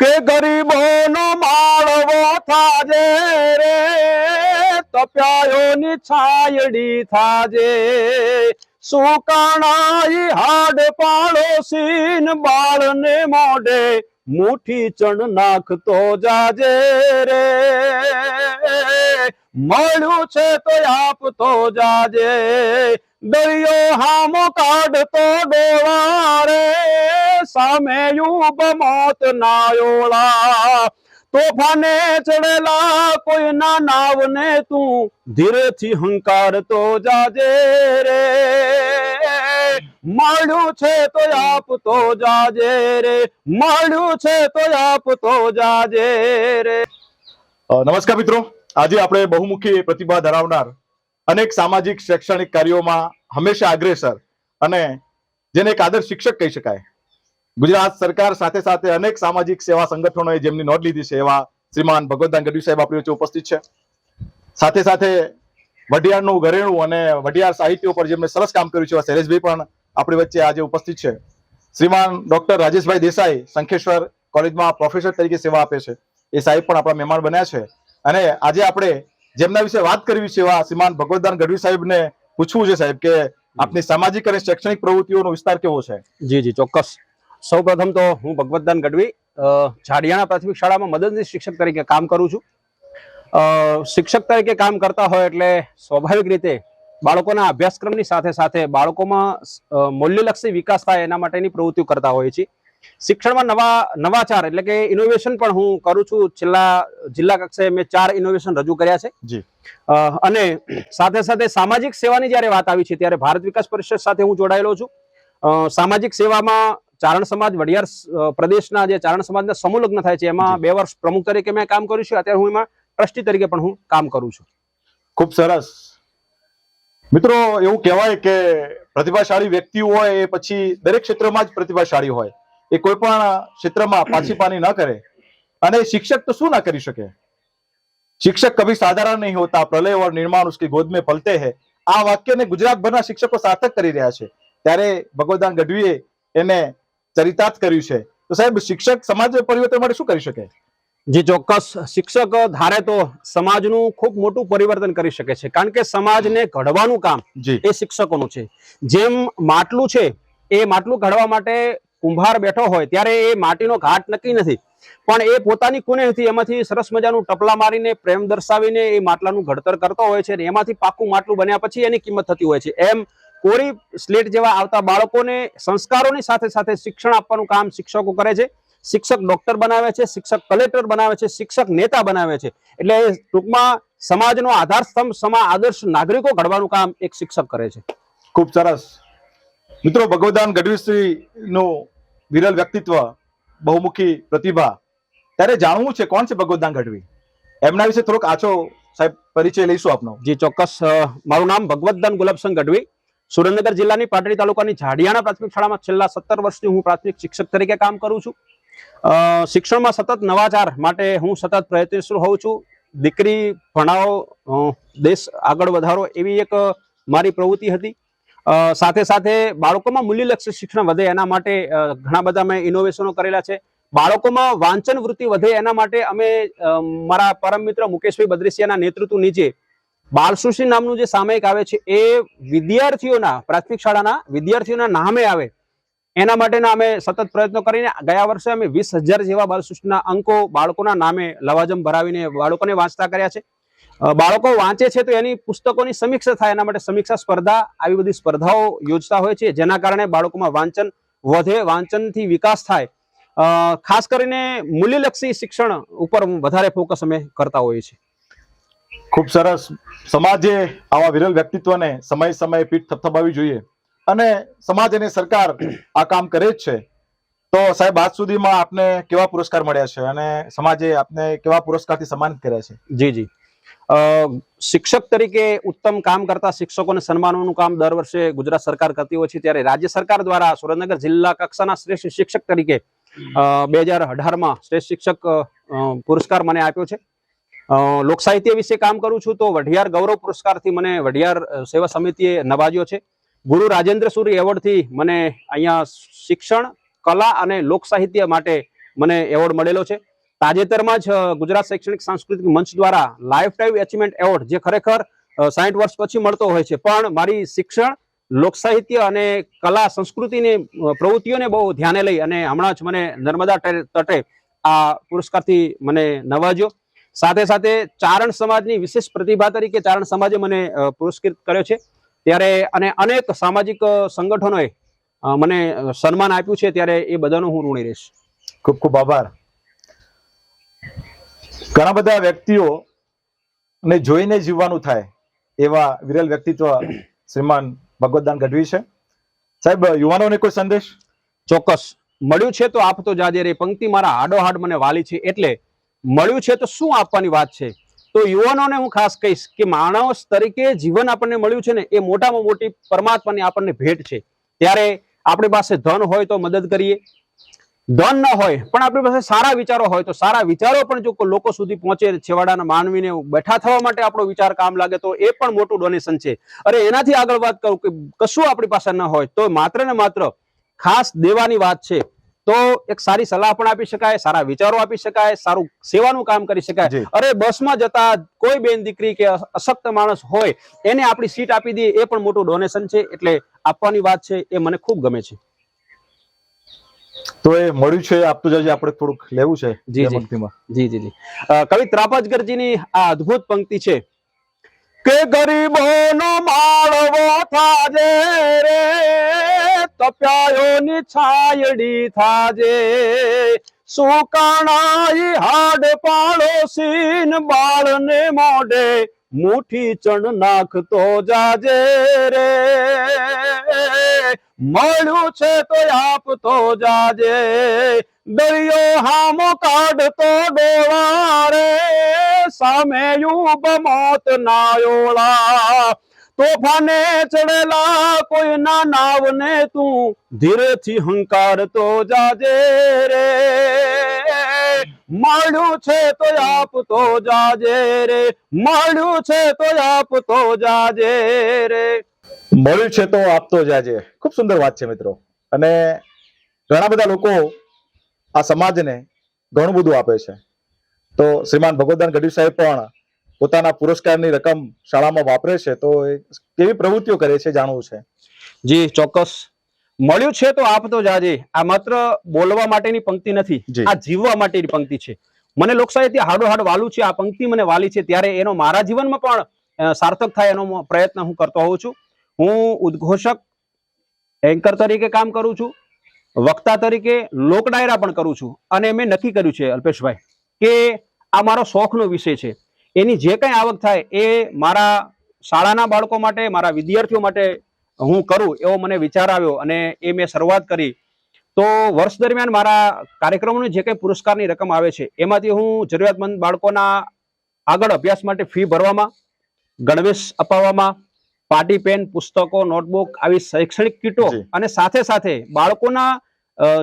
કે ગરીબોનો માળવો થાજે રે, તપ્યાયોની છાયડી થાજે. સુકાણાઈ હાડ પાડોશીન બાળને મોઢે, મુઠ્ઠી ચણ નાખતો જાજે રે. મળ્યું છે તો આપતો જાજે, દરિયો હામો કાઢતો ડોળા રે. સામે યુબ મોત નાયોળા. તોફાને ચડેલા કોઈના નાવને તું ધીરેથી હંકારતો જાજે રે. મળ્યું છે તો આપતો જાજે રે. મળ્યું છે તો આપતો જાજે રે. નમસ્કાર મિત્રો. આજે આપણે બહુમુખી પ્રતિભા ધરાવનાર અનેક સામાજિક, શૈક્ષણિક કાર્યોમાં હંમેશા અગ્રેસર અને જેને એક આદર્શ શિક્ષક કહી શકાય. ગુજરાત સરકાર સાથે સાથે અનેક સામાજિક સેવા સંગઠનોએ જેમની નોંધ લીધી છે એવા શ્રીમાન ભગવતદાન ગઢવી સાહેબ આપણી વચ્ચે ઉપસ્થિત છે. સાથે સાથે વઢિયારનું ઘરેણું અને વઢિયાર સાહિત્ય ઉપર જેમણે સરસ કામ કર્યું છે એવા શૈલેષભાઈ પણ આપણી વચ્ચે આજે ઉપસ્થિત છે. શ્રીમાન ડોક્ટર રાજેશભાઈ દેસાઈ શંખેશ્વર કોલેજમાં પ્રોફેસર તરીકે સેવા આપે છે. એ સાહેબ પણ આપણા મહેમાન બન્યા છે. અને આજે આપણે જેમના વિશે વાત કરવી છે એવા શ્રીમાન ભગવતદાન ગઢવી સાહેબને પૂછવું છે સાહેબ કે આપની સામાજિક અને શૈક્ષણિક પ્રવૃત્તિઓનો વિસ્તાર કેવો છે? જી જી, ચોક્કસ. સૌ પ્રથમ તો હું ભગવતદાન ગઢવી ઝાડિયાણા પ્રાથમિક શાળામાં મદદનીશ શિક્ષક તરીકે કામ કરું છું. શિક્ષક તરીકે કામ કરતા હોય એટલે સ્વાભાવિક રીતે બાળકોના અભ્યાસક્રમની સાથે સાથે બાળકોમાં મૂલ્યલક્ષી વિકાસ થાય એના માટેની પ્રવૃત્તિઓ કરતા હોઈએ છીએ. શિક્ષણમાં નવા નવાચાર એટલે કે ઇનોવેશન પણ હું કરું છું. છેલ્લા જિલ્લા કક્ષાએ મેં ચાર ઇનોવેશન રજૂ કર્યા છે. જી. અને સાથે સાથે સામાજિક સેવાની જ્યારે વાત આવી છે ત્યારે ભારત વિકાસ પરિષદ સાથે હું જોડાયેલો છું. સામાજિક સેવામાં ચારણ સમાજ વડિયાર પ્રદેશના જે ચારણ સમાજના સમુલગ્ન થાય છે એમાં બે વર્ષ પ્રમુખ તરીકે મેં કામ કર્યું છે. અત્યારે હું એમાં ટ્રસ્ટી તરીકે પણ હું કામ કરું છું. ખૂબ સરસ. મિત્રો એવું કહેવાય કે પ્રતિભાશાળી વ્યક્તિ હોય એ પછી દરેક ક્ષેત્રમાં જ પ્રતિભાશાળી હોય. એ કોઈ પણ ક્ષેત્રમાં પાછી પાની ન કરે. અને શિક્ષક તો શું ના કરી શકે? શિક્ષક કભી સાધારણ નહીં હોતા પ્રલય ઓર નિર્માણ ઉસકી ગોદ પલતે હે. આ વાક્યને ગુજરાતભરના શિક્ષકો સાર્થક કરી રહ્યા છે. ત્યારે ભગવદાન ગઢવીએ એને ચરિતાર્થ કર્યું છે. તો સાહેબ શિક્ષક સમાજ પરિવર્તન માટે શું કરી શકે? જે ચોક્કસ. શિક્ષક ધારે તો સમાજનું ખૂબ મોટું પરિવર્તન કરી શકે છે. કારણ કે સમાજને ઘડવાનું કામ એ શિક્ષકોનું છે. જેમ માટલું છે એ માટલું ઘડવા માટે કુંભાર બેઠો હોય ત્યારે એ માટીનો ઘાટ નક્કી નથી. પણ એ પોતાની કુનેહથી એમાંથી સરસ મજાનું ટપલા મારીને પ્રેમ દર્શાવીને એ માટલાનું ઘડતર કરતો હોય છે અને એમાંથી પાકું માટલું બન્યા પછી એની કિંમત થતી હોય છે. એમ કોરી સ્લેટ જેવા આવતા બાળકોને સંસ્કારોની સાથે સાથે શિક્ષણ આપવાનું કામ શિક્ષકો કરે છે. શિક્ષક ડોક્ટર બનાવે છે શિક્ષક કલેક્ટર બનાવે છે શિક્ષક નેતા બનાવે છે. એટલે ટૂંકમાં સમાજનો આધાર સ્તંભ સમા આદર્શ નાગરિકો ઘડવાનું કામ એક શિક્ષક કરે છે. ખૂબ સરસ. મિત્રો ભગવદાન ગઢવીશ્રી નું વિરલ વ્યક્તિત્વ બહુમુખી પ્રતિભા. ત્યારે જાણવું છે કોણ છે ભગવદાન ગઢવી? એમના વિશે થોડોક આછો સાહેબ પરિચય લઈશું આપનો. જી ચોક્કસ મારું નામ ભગવતદાન ગુલાબસિંહ ગઢવી. સુરેન્દ્રનગર જિલ્લાની પાટડી તાલુકાની ઝાડિયાણા પ્રાથમિક શાળામાં છેલ્લા સત્તર વર્ષથી હું પ્રાથમિક શિક્ષક તરીકે કામ કરું છું. શિક્ષણમાં સતત નવાચાર માટે હું સતત પ્રયત્નશીલ હોઉં છું. દીકરી, ભણાવો દેશ આગળ વધારો એવી એક મારી પ્રવૃત્તિ હતી. સાથે સાથે બાળકોમાં મૂલ્યલક્ષી શિક્ષણ વધે એના માટે ઘણા બધા મેં ઇનોવેશનો કરેલા છે. બાળકોમાં વાંચન વૃત્તિ વધે એના માટે અમે મારા પરમ મિત્ર મુકેશભાઈ બદ્રિસિયાના નેતૃત્વ નીચે બાલસુશી નામનું જે સામયિક આવે છે, એ વિદ્યાર્થીઓના, પ્રાથમિક શાળાના વિદ્યાર્થીઓના નામે આવે. એના માટેના અમે સતત પ્રયત્નો કરીને ગયા વર્ષે અમે વીસ હજાર જેવા બાલસૃષ્ટિના અંકો બાળકોના નામે લવાજમ ભરાવીને બાળકોને વાંચતા કર્યા છે. બાળકો વાંચે છે તો એની પુસ્તકોની સમીક્ષા થાય, એના માટે સમીક્ષા સ્પર્ધા, આવી બધી સ્પર્ધાઓ યોજતા હોય છે, જેના કારણે બાળકોમાં વાંચન વધે, વાંચનથી વિકાસ થાય. ખાસ કરીને મૂલ્યલક્ષી શિક્ષણ ઉપર વધારે ફોકસ અમે કરતા હોઈએ છીએ. ખૂબ સરસ સમાજે આવા વિરલ વ્યક્તિત્વને સમય સમયે પીઠ થપથપાવી જોઈએ. અને સમાજ અને સરકાર આ કામ કરે જ છે. તો સાહેબ, આજ સુધીમાં આપને કેવા પુરસ્કાર મળ્યા છે અને સમાજે આપને કેવા પુરસ્કારથી સન્માનિત કર્યા છે? જી જી. શિક્ષક તરીકે ઉત્તમ કામ કરતા શિક્ષકોને સન્માનવાનું કામ દર વર્ષે ગુજરાત સરકાર કરતી હોય છે. ત્યારે રાજ્ય સરકાર દ્વારા સુરેન્દ્રનગર જિલ્લા કક્ષાના શ્રેષ્ઠ શિક્ષક તરીકે બે હજાર અઢારમાં શ્રેષ્ઠ શિક્ષક પુરસ્કાર મને આપ્યો છે. અ, લોક સાહિત્ય વિશે કામ કરું છું તો વઢિયાર ગૌરવ પુરસ્કારથી મને વઢિયાર સેવા સમિતિએ નવાજ્યો છે. ગુરુ રાજેન્દ્ર સુરી એવોર્ડથી મને અહીંયા શિક્ષણ કલા અને લોક સાહિત્ય માટે મને એવોર્ડ મળેલો છે. તાજેતરમાં જ ગુજરાત શૈક્ષણિક સાંસ્કૃતિક મંચ દ્વારા લાઈફ ટાઈમ એચિવમેન્ટ એવોર્ડ જે ખરેખર સાઠ વર્ષ પછી મળતો હોય છે. પણ મારી શિક્ષણ લોક સાહિત્ય અને કલા સંસ્કૃતિની પ્રવૃત્તિઓને બહુ ધ્યાને લઈ અને હમણાં જ મને નર્મદા તટે આ પુરસ્કારથી મને નવાજ્યો. સાથે સાથે ચારણ સમાજની વિશેષ પ્રતિભા તરીકે ચારણ સમાજે મને પુરસ્કૃત કર્યો છે. ત્યારે અને અનેક સામાજિક સંગઠનોએ મને સન્માન આપ્યું છે. ત્યારે એ બધાનો હું ઋણી રહીશ. ખૂબ ખૂબ આભાર. ઘણા બધા વ્યક્તિઓ ને જોઈને જીવવાનું થાય એવા વિરલ વ્યક્તિત્વ શ્રીમાન ભગવતદાન ગઢવી છે. સાહેબ યુવાનોને કોઈ સંદેશ? ચોક્કસ. મળ્યું છે તો આપતો જાજે રે. પંક્તિ મારા હાડોહાડ મને વાલી છે. એટલે મળ્યું છે તો શું આપવાની વાત છે? તો યુવાનોને હું ખાસ કહીશ કે માણસ તરીકે જીવન આપણને મળ્યું છે ને, એ મોટામાં મોટી પરમાત્માની આપણને ભેટ છે. ત્યારે આપણી પાસે ધન હોય તો મદદ કરીએ. ધન ન હોય પણ આપણી પાસે સારા વિચારો હોય તો સારા વિચારો પણ જો લોકો સુધી પહોંચે, છેવાડાના માનવીને બેઠા થવા માટે આપણો વિચાર કામ લાગે તો એ પણ મોટું ડોનેશન છે. અરે એનાથી આગળ વાત કરું કે કશું આપણી પાસે ન હોય તો માત્ર ને માત્ર ખાસ દેવાની વાત છે. તો એક સારી સલાહ પણ આપી શકાય સારા વિચારો આપી શકાય સારું સેવાનું કામ કરી શકાય. અરે બસમાં જતા કોઈ બેન દીકરી કે અશક્ત માણસ હોય એને આપણી સીટ આપી દઈએ એ પણ મોટું ડોનેશન છે એટલે આપવાની વાત છે એ મને ખૂબ ગમે છે. તો એ મળ્યું છે આપતું જજે આપણે થોડુંક લેવું છે જી, જી. જી જી કવિ ત્રાપજગરજીની આ અદ્ભુત પંક્તિ છે કે ગરીબોનો માળવો થાજે રે તપ્યાયોની છાયડી થાજે. સુકાણાઈ હાડ પાડોશીન બાળને મોઢે, મુઠ્ઠી ચણ નાખતો જાજે રે. મળ્યું છે તો આપતો જાજે, દરિયો હામો કાઢતો ડોળા રે સામે યુબ મોત નાયોળા તોફાને ચડેલા કોઈના નાવને તું ધીરેથી હંકારતો જાજે રે. મળ્યું છે તો આપતો જાજે રે. મળ્યું છે તો આપતો જાજે રે. મળ્યું છે તો આપતો જાજે. ખૂબ સુંદર વાત છે મિત્રો. અને ઘણા બધા લોકો આ સમાજને ઘણું બધું આપે છે. તો શ્રીમાન ભગવદાન ગઢવી સાહેબ પણ પોતાના પુરસ્કારની રકમ શાળામાં વાપરે છે તો એ કેવી પ્રવૃત્તિઓ કરે છે જાણવું છે? જી ચોક્કસ. મળ્યું છે તો આપ તો જાજે. આ માત્ર બોલવા માટેની પંક્તિ નથી. આ જીવવા માટેની પંક્તિ છે. મને લોકશાહીથી હાડો હાડ વાલું છે આ પંક્તિ મને વાલી છે ત્યારે એનો મારા જીવનમાં પણ સાર્થક થાય એનો પ્રયત્ન હું કરતો હોઉં છું. હું ઉદ્ઘોષક એન્કર તરીકે કામ કરું છું વક્તા તરીકે લોક ડાયરા પણ કરું છું. અને મેં નક્કી કર્યું છે અલ્પેશભાઈ કે આ મારો શોખનો વિષય છે. એની જે કંઈ આવક થાય એ મારા શાળાના બાળકો માટે મારા વિદ્યાર્થીઓ માટે હું કરું એવો મને વિચાર આવ્યો અને એ મેં શરૂઆત કરી. તો વર્ષ દરમિયાન મારા કાર્યક્રમોની જે કંઈ પુરસ્કારની રકમ આવે છે એમાંથી હું જરૂરિયાતમંદ બાળકોના આગળ અભ્યાસ માટે ફી ભરવામાં ગણવેશ અપાવવામાં પાટી પેન પુસ્તકો નોટબુક આવી શૈક્ષણિક કીટો અને સાથે સાથે બાળકોના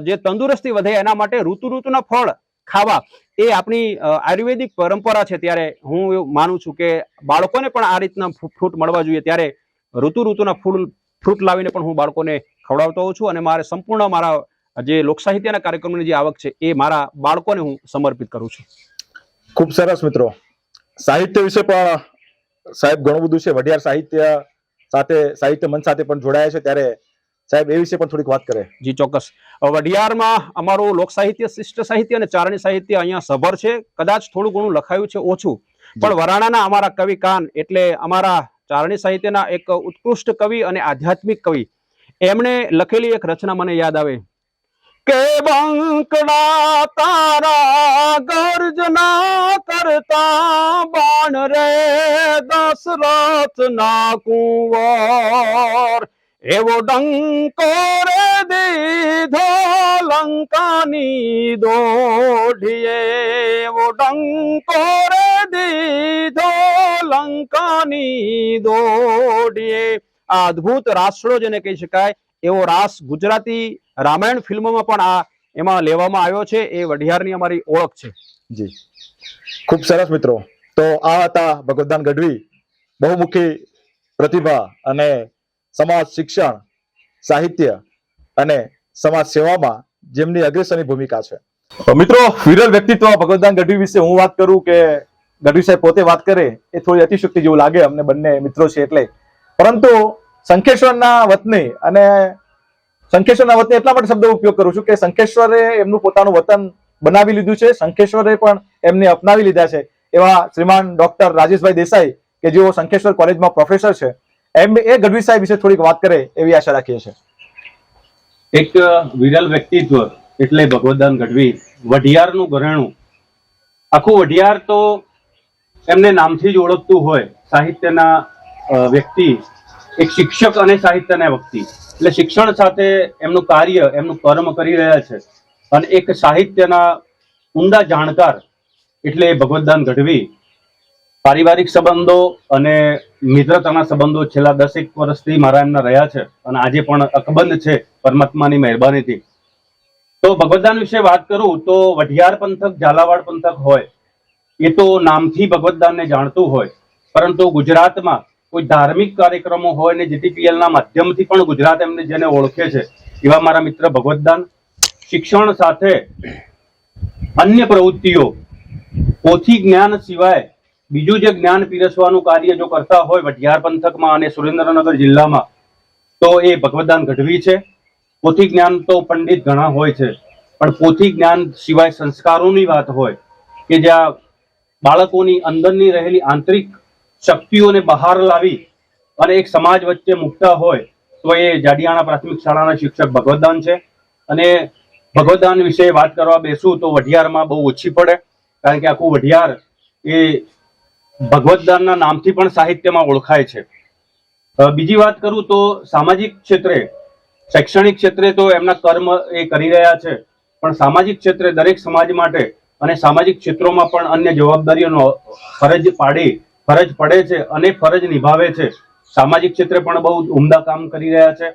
જે તંદુરસ્તી વધે એના માટે ઋતુ ઋતુના ફળ ખાવા, એ આપણી આયુર્વેદિક પરંપરા છે. ત્યારે હું માનું છું કે બાળકોને પણ આ રીતના ફ્રુ- ફ્રૂટ મળવા જોઈએ. ત્યારે ઋતુ ઋતુના ફૂલ, ફ્રૂટ લાવીને પણ હું બાળકોને ખવડાવતો હોઉં છું અને મારે સંપૂર્ણ મારા, જે લોકસાહિત્યના કાર્યક્રમની જે આવક છે, એ મારા બાળકોને હું સમર્પિત કરું છું. ખૂબ સરસ મિત્રો. સાહિત્ય વિશે પણ સાહેબ ઘણું બધું છે. વઢિયાર સાહિત્ય સાથે, સાહિત્ય મંચ સાથે પણ જોડાયા છે. ત્યારે સાહેબ એ વિશે પણ થોડીક વાત કરે. જી ચોક્કસ. વઢિયારમાં અમારું લોક સાહિત્ય શિષ્ટ સાહિત્ય અને ચારણી સાહિત્ય અહીંયા સભર છે. કદાચ થોડું ઘણું લખાયું છે ઓછું. પણ વરાણાના અમારા કવિ કાન એટલે અમારા ચારણી સાહિત્યના એક ઉત્કૃષ્ટ કવિ અને આધ્યાત્મિક કવિ. એમણે લખેલી એક રચના મને યાદ આવે. કે બંકડા તારા ગર્જના કરતા બાણ રે દશરથ ના કુંવર. એવો ડંકો રે દીધો લંકાની દોઢીએ. એવો ડંકો રે દીધો લંકાની દોઢીએ. આ અદ્ભુત રાસડો જેને કહી શકાય, એવો રાસ ગુજરાતી રામાયણ ફિલ્મોમાં પણ આ એમાં લેવામાં આવ્યો છે. એ વઢિયારની અમારી ઓળખ છે. જી. ખૂબ સરસ મિત્રો. તો આ હતા ભગવદાન ગઢવી. બહુમુખી પ્રતિભા અને સમાજ શિક્ષણ, સાહિત્ય અને સમાજ સેવામાં જેમની અગ્રેસરની ભૂમિકા છે. મિત્રો, વિરલ વ્યક્તિત્વ ભગવતદાન ગઢવી વિશે હું વાત કરું કે ગઢવી સાહેબ પોતે વાત કરે એ થોડી અતિશક્તિ જેવું લાગે અમને બંને મિત્રો છે એટલે. પરંતુ શંખેશ્વરના વતની અને શંખેશ્વરના વતની એટલા માટે શબ્દો ઉપયોગ કરું છું કે શંખેશ્વરે એમનું પોતાનું વતન બનાવી લીધું છે. શંખેશ્વરે પણ એમને અપનાવી લીધા છે એવા શ્રીમાન ડોક્ટર રાજેશભાઈ દેસાઈ કે જેઓ શંખેશ્વર કોલેજમાં પ્રોફેસર છે. એમ એ ગઢવી સાહેબ વિશે થોડીક વાત કરે એવી આશા રાખીએ છીએ. એક વિરલ વ્યક્તિત્વ એટલે ભગવતદાન ગઢવી, વઢિયારનું ઘરેણું. આખું વઢિયાર તો એમને નામથી જ ઓળખતું હોય, સાહિત્યના વ્યક્તિ, એક શિક્ષક અને સાહિત્યના વ્યક્તિ. એટલે શિક્ષણ સાથે એમનું કાર્ય, એમનું કર્મ કરી રહ્યા છે. અને એક સાહિત્યના ઊંડા જાણકાર એટલે ભગવતદાન ગઢવી. પારિવારિક સંબંધો અને મિત્રતાના સંબંધો છેલ્લા દસેક વર્ષથી મારા એમના રહ્યા છે અને આજે પણ અકબંધ છે પરમાત્માની મહેરબાનીથી. તો ભગવતદાન વિશે વાત કરું તો વઢિયાર પંથક, ઝાલાવાડ પંથક હોય, એ તો નામથી ભગવતદાનને જાણતું હોય, પરંતુ ગુજરાતમાં કોઈ ધાર્મિક કાર્યક્રમો હોય ને જીટીપીએલના માધ્યમથી પણ ગુજરાત એમને જેને ઓળખે છે, એવા મારા મિત્ર ભગવતદાન શિક્ષણ સાથે અન્ય પ્રવૃત્તિઓ, પોથી જ્ઞાન સિવાય બીજું જે જ્ઞાન પીરસવાનું કાર્ય જો કરતા હોય વઢિયાર પંથકમાં અને સુરેન્દ્રનગર જિલ્લામાં, તો એ ભગવતદાન ગઢવી છે. પોથી જ્ઞાન તો પંડિત ઘણા હોય છે. પણ પોથી જ્ઞાન સિવાય સંસ્કારોની વાત હોય કે જ્યાં બાળકોની અંદરની રહેલી આંતરિક શક્તિઓને બહાર લાવી અને એક સમાજ વચ્ચે મૂકતા હોય, તો એ જાડિયાણા પ્રાથમિક શાળાના શિક્ષક ભગવતદાન છે. અને ભગવદાન વિશે વાત કરવા બેસું તો વઢિયારમાં બહુ ઓછી પડે, કારણ કે આખું વઢિયાર એ ભગવતદાનના નામથી પણ સાહિત્યમાં ઓળખાય છે. બીજી વાત કરું તો સામાજિક ક્ષેત્રે, શૈક્ષણિક ક્ષેત્રે તો એમના કર્મ એ કરી રહ્યા છે, પણ સામાજિક ક્ષેત્રે દરેક સમાજ માટે અને સામાજિક ક્ષેત્રોમાં પણ અન્ય જવાબદારીઓનો ફરજ પાડી, ફરજ પડે છે અને ફરજ નિભાવે છે. સામાજિક ક્ષેત્રે પણ બહુ ઉમદા કામ કરી રહ્યા છે.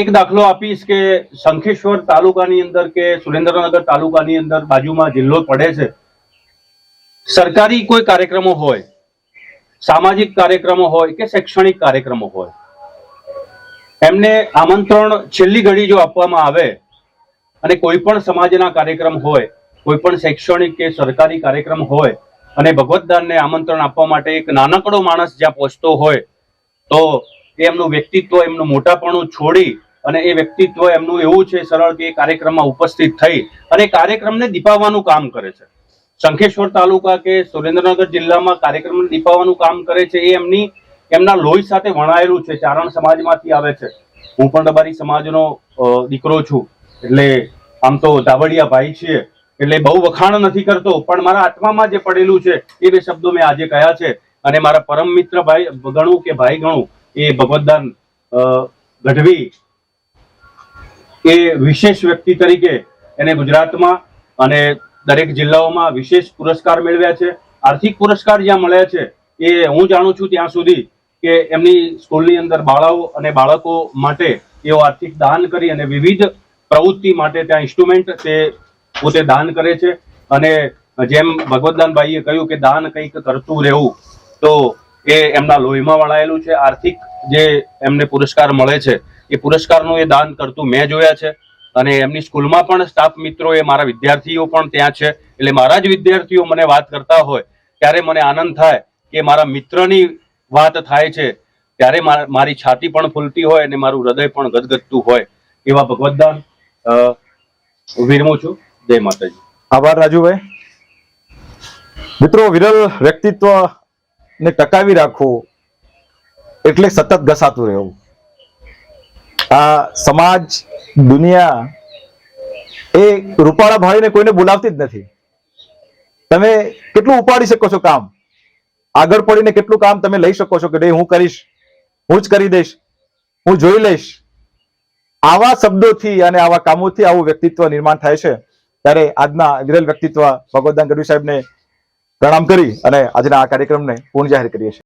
એક દાખલો આપીશ કે શંખેશ્વર તાલુકાની અંદર કે સુરેન્દ્રનગર તાલુકાની અંદર બાજુમાં જિલ્લો પડે છે. સરકારી કોઈ કાર્યક્રમો હોય, સામાજિક કાર્યક્રમો હોય કે શૈક્ષણિક કાર્યક્રમો હોય, એમને આમંત્રણ છેલ્લી ઘડી જો આપવામાં આવે અને કોઈ પણ સમાજના કાર્યક્રમ હોય, કોઈ પણ શૈક્ષણિક કે સરકારી કાર્યક્રમ હોય અને ભગવતદાનને આમંત્રણ આપવા માટે એક નાનકડો માણસ જ્યાં પહોંચતો હોય, તો એ એમનું વ્યક્તિત્વ, એમનું મોટાપણું છોડી અને એ વ્યક્તિત્વ એમનું એવું છે સરળ કે એ કાર્યક્રમમાં ઉપસ્થિત થઈ અને કાર્યક્રમને દીપાવવાનું કામ કરે છે. શંખેશ્વર તાલુકા કે સુરેન્દ્રનગર જિલ્લામાં કાર્યક્રમ દીપાવવાનું કામ કરે છે એ એમની, એમના લોહી સાથે વણાયેલું છે, ચારણ સમાજમાંથી આવે છે. હું પણ તમારી સમાજનો દીકરો છું. એટલે આમ તો ધાબડિયા ભાઈ છીએ. એટલે બહુ વખાણ નથી કરતો, પણ મારા આત્મામાં જે પડેલું છે, એ બે શબ્દો મેં આજે કહ્યા છે. અને મારા પરમ મિત્ર ભાઈ, ગણું કે ભાઈ ગણું, એ ભગવતદાન ગઢવી, એ વિશેષ વ્યક્તિ તરીકે એને ગુજરાતમાં અને દરેક જિલ્લાઓમાં વિશેષ પુરસ્કાર મેળવ્યા છે. આર્થિક પુરસ્કાર જ્યાં મળ્યા છે, એ હું જાણું છું ત્યાં સુધી કે એમની સ્કૂલની અંદર બાળાઓ અને બાળકો માટે એઓ આર્થિક દાન કરી અને વિવિધ પ્રવૃત્તિ માટે ત્યાં ઇન્સ્ટ્રુમેન્ટ તે પોતે દાન કરે છે. અને જેમ ભગવતદાનભાઈએ કહ્યું કે દાન કંઈક કરતું રહેવું, તો એ એમના લોહીમાં વળાયેલું છે. આર્થિક જે એમને પુરસ્કાર મળે છે, એ પુરસ્કારનું એ દાન કરતું મેં જોયા છે. અને એમની સ્કૂલમાં પણ સ્ટાફ મિત્રો એ મારા વિદ્યાર્થીઓ પણ ત્યાં છે. એટલે મારા જ વિદ્યાર્થીઓ મને વાત કરતા હોય, ત્યારે મને આનંદ થાય કે મારા મિત્રની વાત થાય છે. ત્યારે માર- છાતી પણ ફૂલતી હોય અને મારું હૃદય પણ ગદગદતું હોય. એવા ભગવદ્દાન વિરમું છું. જય માતાજી. આભાર રાજુભાઈ. મિત્રો, વિરલ વ્યક્તિત્વ ને ટકાવી રાખવું એટલે સતત ઘસાતું રહેવું. આ સમાજ, દુનિયા એ રૂપાળા ભાઈને કોઈને બોલાવતી જ નથી. તમે કેટલું ઉપાડી શકો છો કામ? આગળ પડીને કેટલું કામ તમે લઈ શકો છો કે નહીં, હું કરીશ, હું જ કરી દઈશ, હું જોઈ લઈશ. આવા શબ્દોથી અને આવા કામોથી આવું વ્યક્તિત્વ નિર્માણ થાય છે. ત્યારે આજના વિરલ વ્યક્તિત્વ ભગવદાન ગઢવી સાહેબને પ્રણામ કરી અને આજના આ કાર્યક્રમને પૂર્ણ જાહેર કરીએ છીએ.